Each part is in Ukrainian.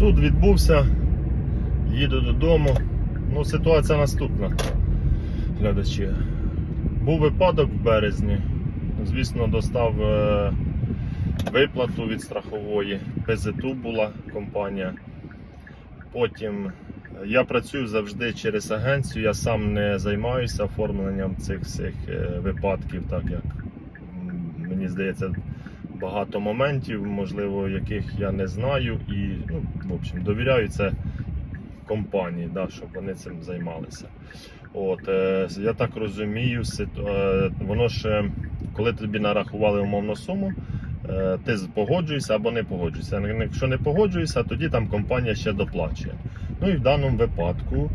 Суд відбувся, їду додому. Ну, ситуація наступна, глядачі. Був випадок в березні. Звісно, достав е, виплату від страхової. ПЗТУ була компанія. Потім е, я працюю завжди через агенцію, я сам не займаюся оформленням цих всіх е, випадків, так як мені здається, багато моментів, можливо, яких я не знаю, і ну, в общем, довіряю це компанії, да, щоб вони цим займалися. От, е, я так розумію, ситу- е, воно ж, коли тобі нарахували умовну суму, е, ти погоджуєшся або не погоджуєшся. Якщо не погоджуєшся, тоді там компанія ще доплачує. Ну і в даному випадку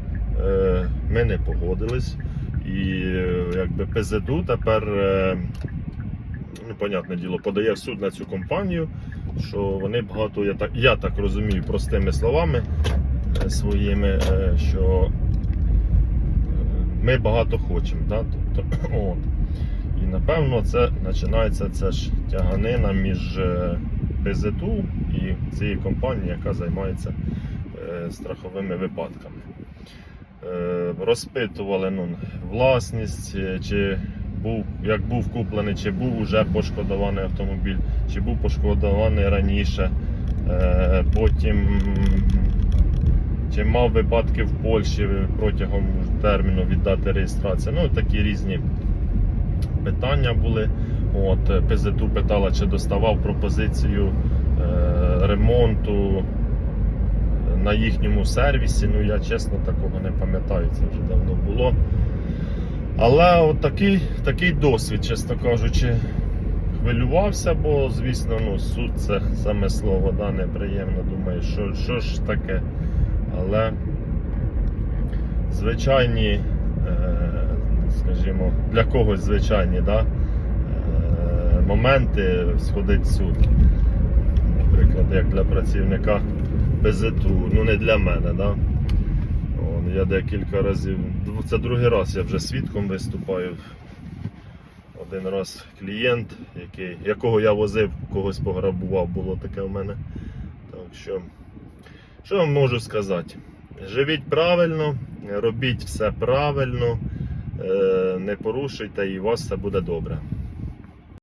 е, ми не погодились. І е, якби ПЗДУ тепер, е, понятне діло, подає в суд на цю компанію, що вони багато, я так, я так розумію, простими словами е, своїми, е, що е, ми багато хочемо. Да? Тобто, от. І напевно це починається це ж тяганина між ПЗТУ і цією компанією, яка займається страховими випадками. Розпитували ну, власність, чи був, як був куплений, чи був уже пошкодований автомобіль, чи був пошкодований раніше. Е, Потім чи мав випадки в Польщі протягом терміну від дати реєстрації. Ну, такі різні питання були. От, е, ПЗТУ питала, чи доставав пропозицію е, ремонту на їхньому сервісі. Ну, я чесно такого не пам'ятаю, це вже давно було. Але от такий, такий досвід, чесно кажучи, хвилювався, бо, звісно, ну, суд це саме слово да, неприємно. Думаю, що, що ж таке. Але звичайні, е, скажімо, для когось звичайні да, е, моменти сходить в суд. Наприклад, як для працівника ПЗТУ, ну не для мене. Да? Я декілька разів, це другий раз я вже свідком виступаю. Один раз клієнт, який, якого я возив, когось пограбував, було таке в мене. Так що, що вам можу сказати? Живіть правильно, робіть все правильно, е, не порушуйте і у вас все буде добре.